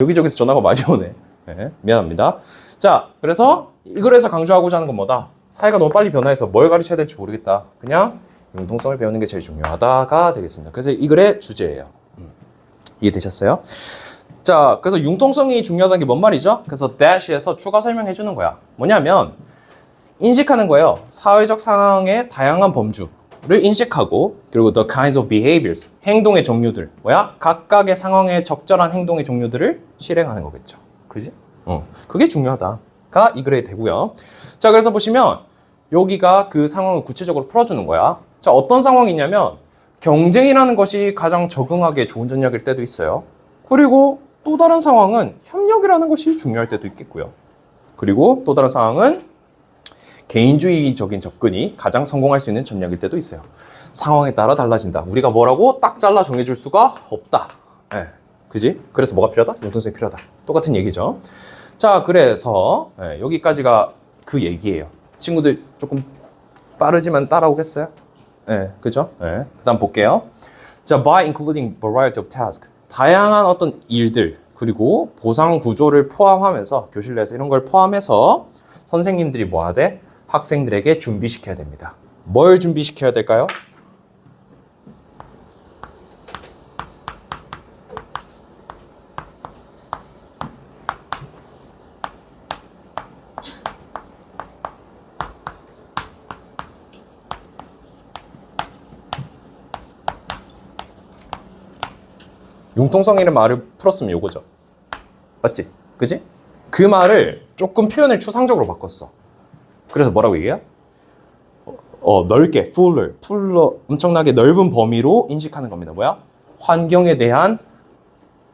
여기저기서 전화가 많이 오네. 네, 미안합니다. 자, 그래서 이 글에서 강조하고자 하는 건 뭐다? 사회가 너무 빨리 변화해서 뭘 가르쳐야 될지 모르겠다. 그냥 융통성을 배우는 게 제일 중요하다가 되겠습니다. 그래서 이 글의 주제예요. 음, 이해되셨어요? 자, 그래서 융통성이 중요하다는 게 뭔 말이죠? 그래서 dash에서 추가 설명해 주는 거야. 뭐냐면 인식하는 거예요. 사회적 상황의 다양한 범주 를 인식하고 그리고 the kinds of behaviors 행동의 종류들 뭐야? 각각의 상황에 적절한 행동의 종류들을 실행하는 거겠죠. 그지? 어, 그게 중요하다가 이 글에 되고요. 자, 그래서 보시면 여기가 그 상황을 구체적으로 풀어주는 거야. 자, 어떤 상황이냐면 경쟁이라는 것이 가장 적응하기에 좋은 전략일 때도 있어요. 그리고 또 다른 상황은 협력이라는 것이 중요할 때도 있겠고요. 그리고 또 다른 상황은 개인주의적인 접근이 가장 성공할 수 있는 전략일 때도 있어요. 상황에 따라 달라진다. 우리가 뭐라고 딱 잘라 정해줄 수가 없다. 예, 그지? 그래서 뭐가 필요하다? 융통성이 필요하다. 똑같은 얘기죠. 자, 그래서 예, 여기까지가 그 얘기예요. 친구들 조금 빠르지만 따라오겠어요? 예, 그죠? 예. 그 다음 볼게요. 자, by including variety of tasks. 다양한 어떤 일들, 그리고 보상 구조를 포함하면서, 교실 내에서 이런 걸 포함해서 선생님들이 뭐 하되? 학생들에게 준비시켜야 됩니다. 뭘 준비시켜야 될까요? 융통성이라는 말을 풀었으면 요거죠. 맞지? 그지? 그 말을 조금 표현을 추상적으로 바꿨어. 그래서 뭐라고 얘기해요? 어, 어, 넓게, fuller, 풀러, 엄청나게 넓은 범위로 인식하는 겁니다. 뭐야? 환경에 대한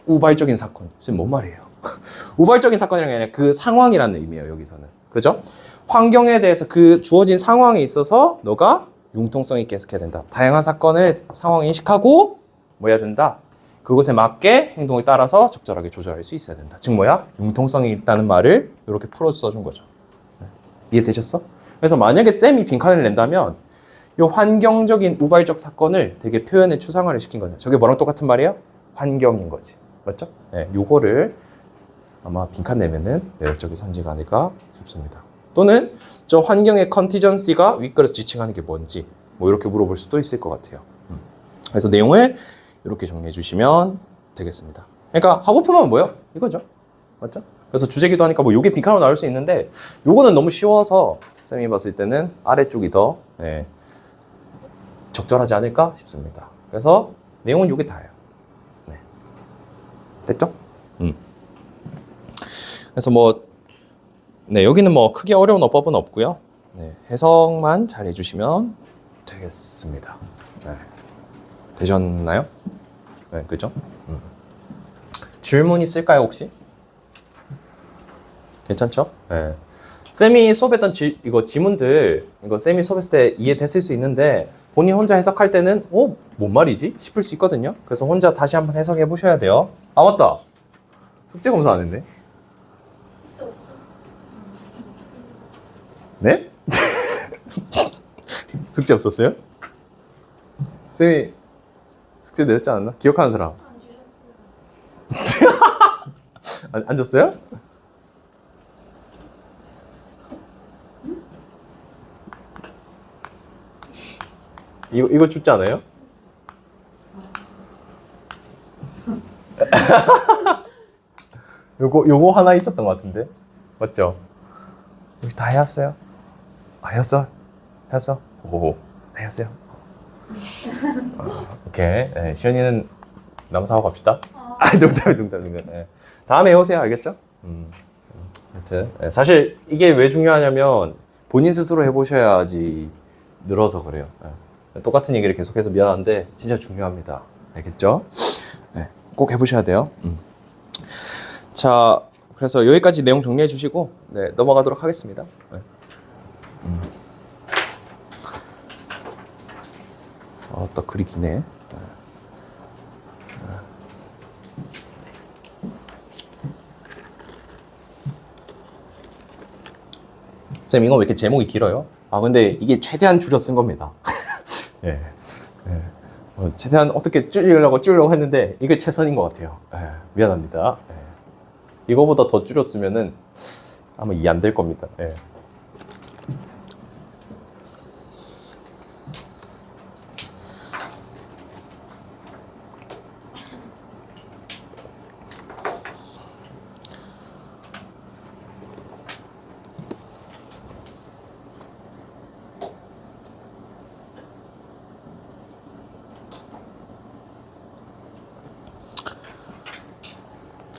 우발적인 사건. 지금 뭔 말이에요? 우발적인 사건이라는 게 아니라 그 상황이라는 의미예요, 여기서는. 그죠? 환경에 대해서 그 주어진 상황에 있어서 너가 융통성 있게 해석해야 된다. 다양한 사건을 상황 인식하고 뭐 해야 된다? 그것에 맞게 행동을 따라서 적절하게 조절할 수 있어야 된다. 즉 뭐야? 융통성이 있다는 말을 이렇게 풀어 써준 거죠. 네. 이해되셨어? 그래서 만약에 쌤이 빈칸을 낸다면 이 환경적인 우발적 사건을 되게 표현에 추상화를 시킨 거죠. 저게 뭐랑 똑같은 말이에요? 환경인 거지. 맞죠? 네, 요거를 아마 빈칸 내면은 매력적인 선지가 아닐까 싶습니다. 또는 저 환경의 컨티전시가 윗글에서 지칭하는 게 뭔지 뭐 이렇게 물어볼 수도 있을 것 같아요. 음. 그래서 내용을 이렇게 정리해 주시면 되겠습니다. 그러니까 하고프면 뭐예요? 이거죠. 맞죠? 그래서 주제기도 하니까 뭐 요게 빈칸으로 나올 수 있는데 요거는 너무 쉬워서 쌤이 봤을 때는 아래쪽이 더 네, 적절하지 않을까 싶습니다. 그래서 내용은 요게 다예요. 네. 됐죠? 음. 그래서 뭐 네, 여기는 뭐 크게 어려운 어법은 없고요. 네, 해석만 잘 해주시면 되겠습니다. 네. 되셨나요? 네, 그죠? 음. 질문 있을까요, 혹시? 괜찮죠? 네. 쌤이 수업했던 지, 이거 지문들, 이거 쌤이 수업했을 때 이해됐을 수 있는데, 본인 혼자 해석할 때는, 어? 뭔 말이지? 싶을 수 있거든요? 그래서 혼자 다시 한번 해석해 보셔야 돼요. 아, 맞다! 숙제 검사 안 했네? 네? 숙제 없었어요? 쌤이 숙제 내렸지 않았나? 기억하는 사람? 안, 안 줬어요? 이거 이거 춥지 않아요? 요거 요거 하나 있었던 것 같은데 맞죠? 여기 다 해왔어요? 아 해왔어? 해왔어? 오 해왔어요? 아, 오케이 네, 시연이는 남사하고 갑시다. 아 농담 농담 농담. 네. 다음에 해오세요 알겠죠? 음. 하여튼 네, 사실 이게 왜 중요하냐면 본인 스스로 해보셔야지 늘어서 그래요. 네. 똑같은 얘기를 계속해서 미안한데 진짜 중요합니다. 알겠죠? 네, 꼭 해보셔야 돼요. 음. 자, 그래서 여기까지 내용 정리해 주시고 네, 넘어가도록 하겠습니다. 네. 음. 아, 딱 글이 기네. 쌤 이거 왜 이렇게 제목이 길어요? 아 근데 이게 최대한 줄여 쓴 겁니다. 예. 예. 어, 최대한 어떻게 줄이려고 줄이려고 했는데 이게 최선인 것 같아요. 예, 미안합니다. 예. 이거보다 더 줄였으면은 아마 이해 안 될 겁니다. 예.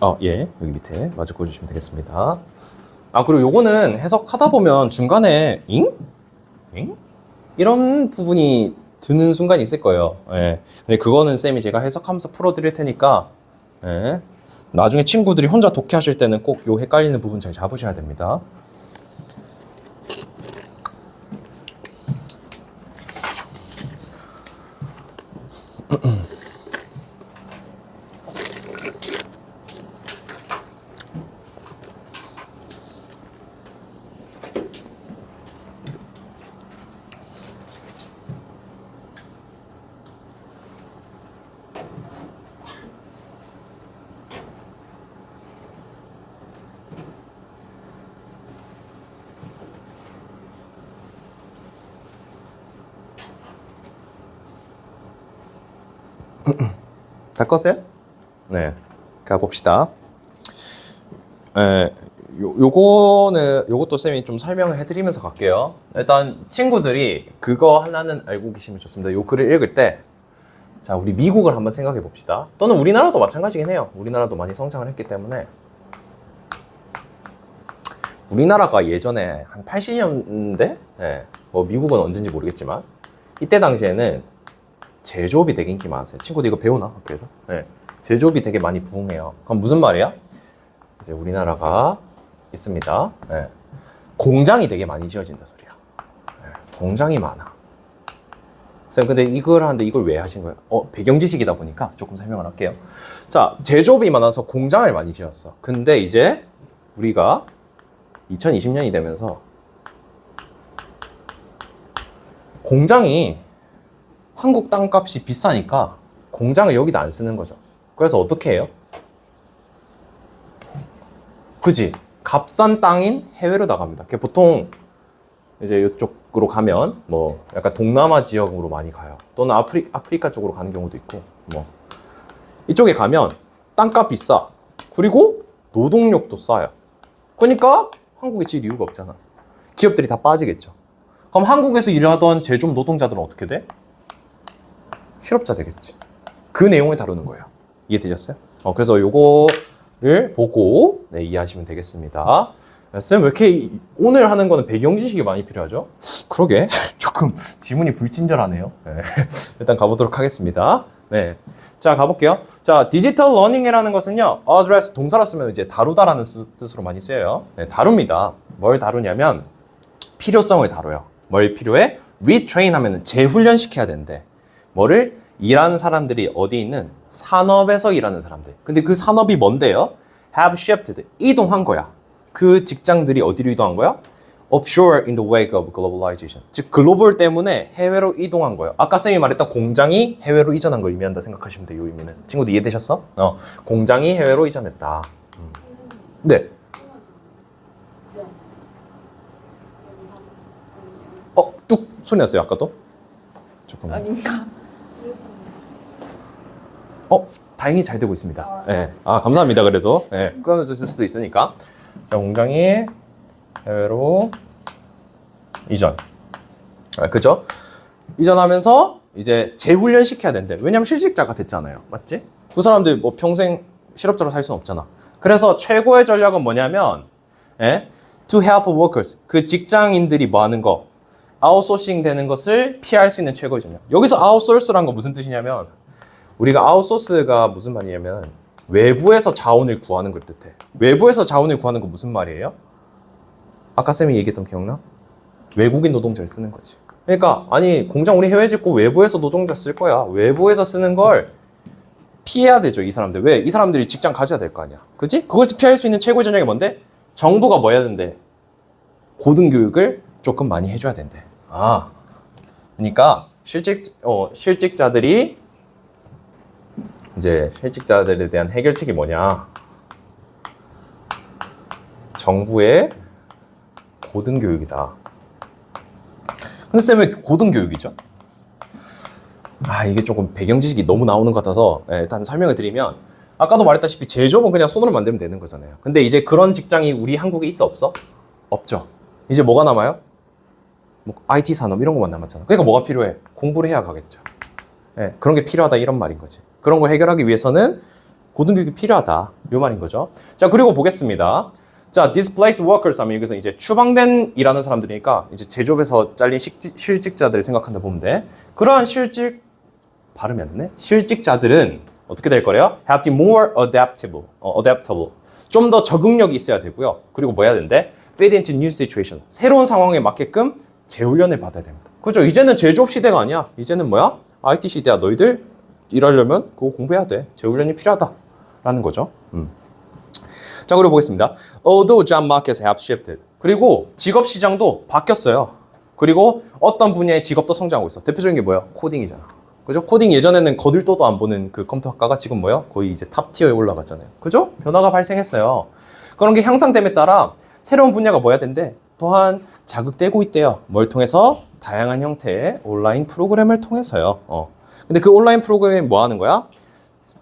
어, 예. 여기 밑에 마주 그어주시면 되겠습니다. 아, 그리고 요거는 해석하다 보면 중간에 잉? 잉? 이런 부분이 드는 순간이 있을 거예요. 예. 근데 그거는 쌤이 제가 해석하면서 풀어드릴 테니까, 예. 나중에 친구들이 혼자 독해하실 때는 꼭 요 헷갈리는 부분 잘 잡으셔야 됩니다. 잘 껐어요? 네. 가봅시다. 에, 요, 요거는, 요것도 쌤이 좀 설명을 해드리면서 갈게요. 일단, 친구들이 그거 하나는 알고 계시면 좋습니다. 요 글을 읽을 때, 자, 우리 미국을 한번 생각해 봅시다. 또는 우리나라도 마찬가지긴 해요. 우리나라도 많이 성장을 했기 때문에. 우리나라가 예전에 한 80년대? 네. 뭐, 미국은 언젠지 모르겠지만, 이때 당시에는 제조업이 되게 인기 많았어요. 친구도 이거 배우나 학교에서? 네. 제조업이 되게 많이 부흥해요. 그럼 무슨 말이야? 이제 우리나라가 있습니다. 네. 공장이 되게 많이 지어진다 소리야. 네. 공장이 많아. 쌤, 근데 이걸 하는데 이걸 왜 하신 거예요? 어, 배경 지식이다 보니까 조금 설명을 할게요. 자, 제조업이 많아서 공장을 많이 지었어. 근데 이제 우리가 2020년이 되면서 공장이 한국 땅값이 비싸니까 공장을 여기다 안 쓰는 거죠. 그래서 어떻게 해요? 그지? 값싼 땅인 해외로 나갑니다. 보통 이제 이쪽으로 가면 뭐 약간 동남아 지역으로 많이 가요. 또는 아프리, 아프리카 쪽으로 가는 경우도 있고 뭐 이쪽에 가면 땅값 비싸. 그리고 노동력도 싸요. 그러니까 한국에 질 이유가 없잖아. 기업들이 다 빠지겠죠. 그럼 한국에서 일하던 제조업 노동자들은 어떻게 돼? 실업자 되겠지. 그 내용을 다루는 거예요. 이해되셨어요? 어, 그래서 요거를 보고 네, 이해하시면 되겠습니다. 쌤, 왜 이렇게 이- 오늘 하는 거는 배경 지식이 많이 필요하죠? 그러게. 조금 지문이 불친절하네요. 네. 일단 가보도록 하겠습니다. 네. 자, 가볼게요. 자, 디지털 러닝이라는 것은요, address 동사로 쓰면 이제 다루다라는 쓰- 뜻으로 많이 쓰여요. 네, 다룹니다. 뭘 다루냐면, 필요성을 다뤄요. 뭘 필요해? retrain 하면은 재훈련시켜야 된대. 뭐를? 일하는 사람들이 어디 있는? 산업에서 일하는 사람들. 근데 그 산업이 뭔데요? have shifted. 이동한 거야. 그 직장들이 어디로 이동한 거야? offshore in the wake of globalization. 즉 글로벌 때문에 해외로 이동한 거예요. 아까 쌤이 말했던 공장이 해외로 이전한 걸 의미한다 생각하시면 돼요. 이 의미는. 친구들 이해되셨어? 어. 공장이 해외로 이전했다. 음. 네. 어, 뚝 소리 났어요. 아까도? 잠깐만. 아닌가? 어, 다행히 잘 되고 있습니다. 예. 아, 감사합니다. 그래도. 예. 끊어졌을 수도 있으니까. 자, 공장이 해외로 이전. 아, 그죠? 이전하면서 이제 재훈련 시켜야 된대. 왜냐면 실직자가 됐잖아요. 맞지? 그 사람들 뭐 평생 실업자로 살 수는 없잖아. 그래서 최고의 전략은 뭐냐면, 예? To help workers. 그 직장인들이 뭐 하는 거? 아웃소싱 되는 것을 피할 수 있는 최고의 전략. 여기서 아웃소스란 거 무슨 뜻이냐면, 우리가 아웃소스가 무슨 말이냐면 외부에서 자원을 구하는 걸 뜻해. 외부에서 자원을 구하는 거 무슨 말이에요? 아까 쌤이 얘기했던 기억나? 외국인 노동자를 쓰는 거지. 그러니까 아니 공장 우리 해외 짓고 외부에서 노동자 쓸 거야. 외부에서 쓰는 걸 피해야 되죠 이 사람들. 왜? 이 사람들이 직장 가져야 될 거 아니야. 그지? 그것을 피할 수 있는 최고의 전략이 뭔데? 정부가 뭐 해야 된대? 고등교육을 조금 많이 해줘야 된대. 아, 그러니까 실직 어 실직자들이 이제 실직자들에 대한 해결책이 뭐냐? 정부의 고등교육이다. 근데 쌤 왜 고등교육이죠? 아 이게 조금 배경 지식이 너무 나오는 것 같아서 예, 일단 설명을 드리면 아까도 말했다시피 제조업은 그냥 손으로 만들면 되는 거잖아요. 근데 이제 그런 직장이 우리 한국에 있어 없어? 없죠. 이제 뭐가 남아요? 뭐 IT 산업 이런 것만 남았잖아. 그러니까 뭐가 필요해? 공부를 해야 가겠죠. 예, 그런 게 필요하다 이런 말인 거지. 그런 걸 해결하기 위해서는 고등교육이 필요하다 요 말인 거죠. 자 그리고 보겠습니다. 자 displaced workers 하면 여기서 이제 추방된 일하는 사람들이니까 이제 제조업에서 잘린 식직, 실직자들을 생각한다 보면 돼. 그러한 실직 발음이 안 되네. 실직자들은 어떻게 될 거래요? Have to be more adaptable. 어, adaptable. 좀 더 적응력이 있어야 되고요. 그리고 뭐 해야 되는데? Fit into new situation. 새로운 상황에 맞게끔 재훈련을 받아야 됩니다. 그죠? 이제는 제조업 시대가 아니야. 이제는 뭐야? IT 시대야. 너희들 일하려면 그거 공부해야 돼. 재훈련이 필요하다라는 거죠. 음. 자, 그리고 보겠습니다. Although job markets have shifted. 그리고 직업 시장도 바뀌었어요. 그리고 어떤 분야의 직업도 성장하고 있어. 대표적인 게 뭐야? 코딩이잖아. 그죠? 코딩 예전에는 거들떠도 안 보는 그 컴퓨터 학과가 지금 뭐야? 거의 이제 탑 티어에 올라갔잖아요. 그죠? 변화가 발생했어요. 그런 게 향상됨에 따라 새로운 분야가 뭐야 된대? 또한 자극되고 있대요. 뭘 통해서? 다양한 형태의 온라인 프로그램을 통해서요. 어. 근데 그 온라인 프로그램이 뭐 하는 거야?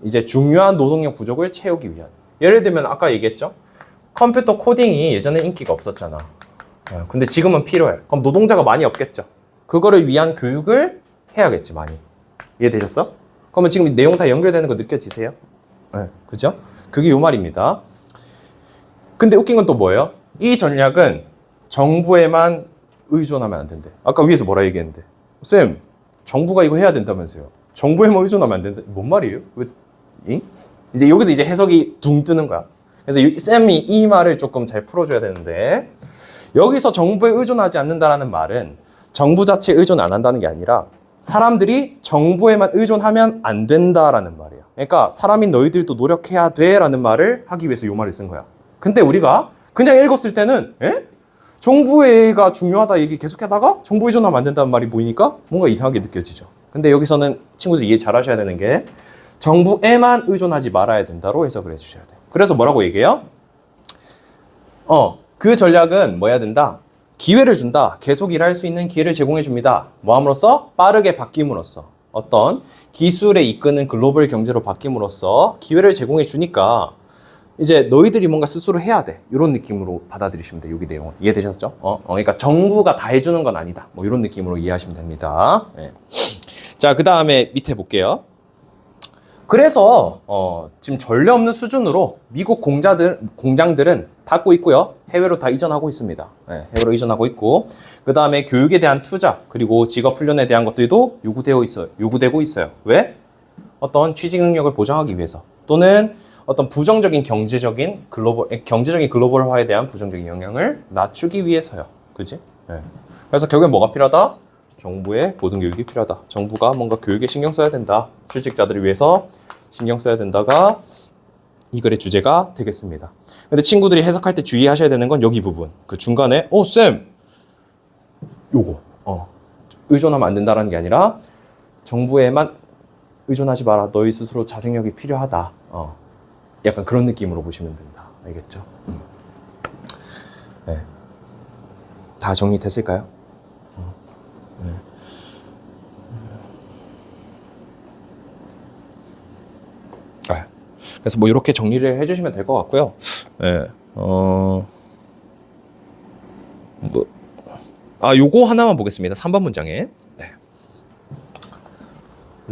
이제 중요한 노동력 부족을 채우기 위한. 예를 들면 아까 얘기했죠? 컴퓨터 코딩이 예전에 인기가 없었잖아. 어, 근데 지금은 필요해. 그럼 노동자가 많이 없겠죠. 그거를 위한 교육을 해야겠지, 많이. 이해되셨어? 그러면 지금 이 내용 다 연결되는 거 느껴지세요? 네, 그죠? 그게 요 말입니다. 근데 웃긴 건 또 뭐예요? 이 전략은 정부에만 의존하면 안 된대. 아까 위에서 뭐라 얘기했는데? 쌤, 정부가 이거 해야 된다면서요. 정부에만 의존하면 안 된다. 뭔 말이에요? 왜, 잉? 이제 여기서 이제 해석이 둥 뜨는 거야. 그래서 이- 쌤이 이 말을 조금 잘 풀어줘야 되는데, 여기서 정부에 의존하지 않는다라는 말은 정부 자체에 의존 안 한다는 게 아니라 사람들이 정부에만 의존하면 안 된다라는 말이야. 그러니까 사람인 너희들도 노력해야 돼라는 말을 하기 위해서 이 말을 쓴 거야. 근데 우리가 그냥 읽었을 때는 에? 정부가 중요하다 얘기 계속하다가 정부 의존하면 안 된다는 말이 보이니까 뭔가 이상하게 느껴지죠. 근데 여기서는 친구들 이해 잘 하셔야 되는 게 정부에만 의존하지 말아야 된다로 해석을 해주셔야 돼요. 그래서 뭐라고 얘기해요? 어, 그 전략은 뭐 해야 된다? 기회를 준다. 계속 일할 수 있는 기회를 제공해 줍니다. 뭐 함으로써? 빠르게 바뀜으로써. 어떤 기술에 이끄는 글로벌 경제로 바뀜으로써 기회를 제공해 주니까 이제 너희들이 뭔가 스스로 해야 돼. 이런 느낌으로 받아들이시면 돼요. 여기 내용은. 이해되셨죠? 어, 어, 그러니까 정부가 다 해주는 건 아니다. 뭐 이런 느낌으로 이해하시면 됩니다. 예. 자, 그 다음에 밑에 볼게요. 그래서 어, 지금 전례 없는 수준으로 미국 공자들, 공장들은 닫고 있고요. 해외로 다 이전하고 있습니다. 예, 해외로 이전하고 있고 그 다음에 교육에 대한 투자 그리고 직업 훈련에 대한 것들도 요구되어 있어요. 요구되고 있어요. 왜? 어떤 취직 능력을 보장하기 위해서 또는 어떤 부정적인 경제적인 글로벌 경제적인 글로벌화에 대한 부정적인 영향을 낮추기 위해서요. 그지? 예. 그래서 결국엔 뭐가 필요하다? 정부의 고등교육이 필요하다. 정부가 뭔가 교육에 신경 써야 된다. 실직자들을 위해서 신경 써야 된다가 이 글의 주제가 되겠습니다. 근데 친구들이 해석할 때 주의하셔야 되는 건 여기 부분. 그 중간에 어, 쌤. 요거. 어. 의존하면 안 된다라는 게 아니라 정부에만 의존하지 마라. 너희 스스로 자생력이 필요하다. 어. 약간 그런 느낌으로 보시면 된다. 알겠죠? 음. 네. 다 정리됐을까요? 아, 그래서 뭐 이렇게 정리를 해주시면 될 것 같고요. 예, 어, 뭐, 아, 요거 하나만 보겠습니다. 3번 문장에. 네.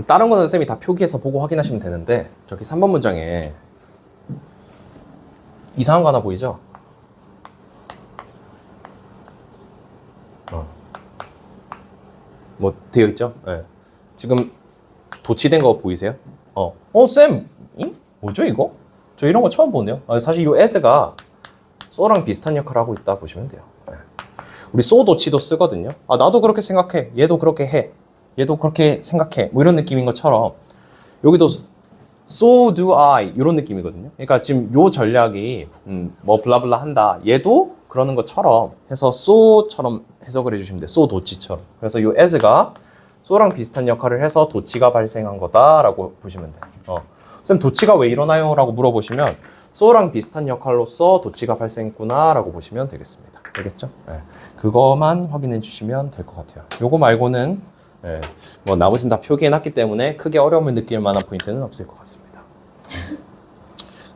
다른 거는 쌤이 다 표기해서 보고 확인하시면 되는데, 저기 3번 문장에 이상한 거 하나 보이죠? 어. 뭐 되어 있죠? 예. 지금 도치된 거 보이세요? 어, 어, 쌤, 이? 뭐죠 이거? 저 이런 거 처음 보네요. 아, 사실 이 as가 소랑 비슷한 역할을 하고 있다 보시면 돼요. 예. 우리 소 도치도 쓰거든요. 아, 나도 그렇게 생각해. 얘도 그렇게 해. 얘도 그렇게 생각해. 뭐 이런 느낌인 것처럼 여기도 so do I 이런 느낌이거든요. 그러니까 지금 요 전략이 음, 뭐 블라블라 한다. 얘도 그러는 것처럼 해서 so처럼 해석을 해주시면 돼요. so 도치처럼. 그래서 요 as가 so랑 비슷한 역할을 해서 도치가 발생한 거다라고 보시면 돼요. 어. 쌤 도치가 왜 일어나요? 라고 물어보시면 so랑 비슷한 역할로서 도치가 발생했구나라고 보시면 되겠습니다. 알겠죠? 예. 그거만 확인해 주시면 될 것 같아요. 요거 말고는 예, 뭐 나머지는 다 표기해놨기 때문에 크게 어려움을 느낄 만한 포인트는 없을 것 같습니다.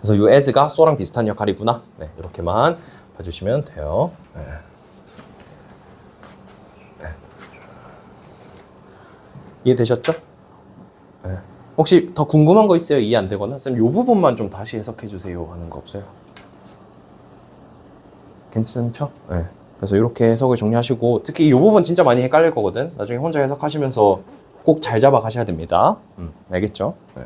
그래서 요 as가 so랑 비슷한 역할이구나. 네, 이렇게만 봐주시면 돼요. 네. 네. 이해되셨죠? 네. 혹시 더 궁금한 거 있어요? 이해 안 되거나? 쌤, 요 부분만 좀 다시 해석해 주세요 하는 거 없어요? 괜찮죠? 네. 그래서 이렇게 해석을 정리하시고 특히 이 부분 진짜 많이 헷갈릴 거거든. 나중에 혼자 해석하시면서 꼭 잘 잡아 가셔야 됩니다. 음, 알겠죠? 네.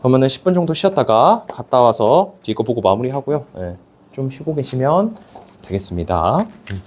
그러면은 10분 정도 쉬었다가 갔다 와서 뒤거 보고 마무리하고요. 네. 좀 쉬고 계시면 되겠습니다. 음.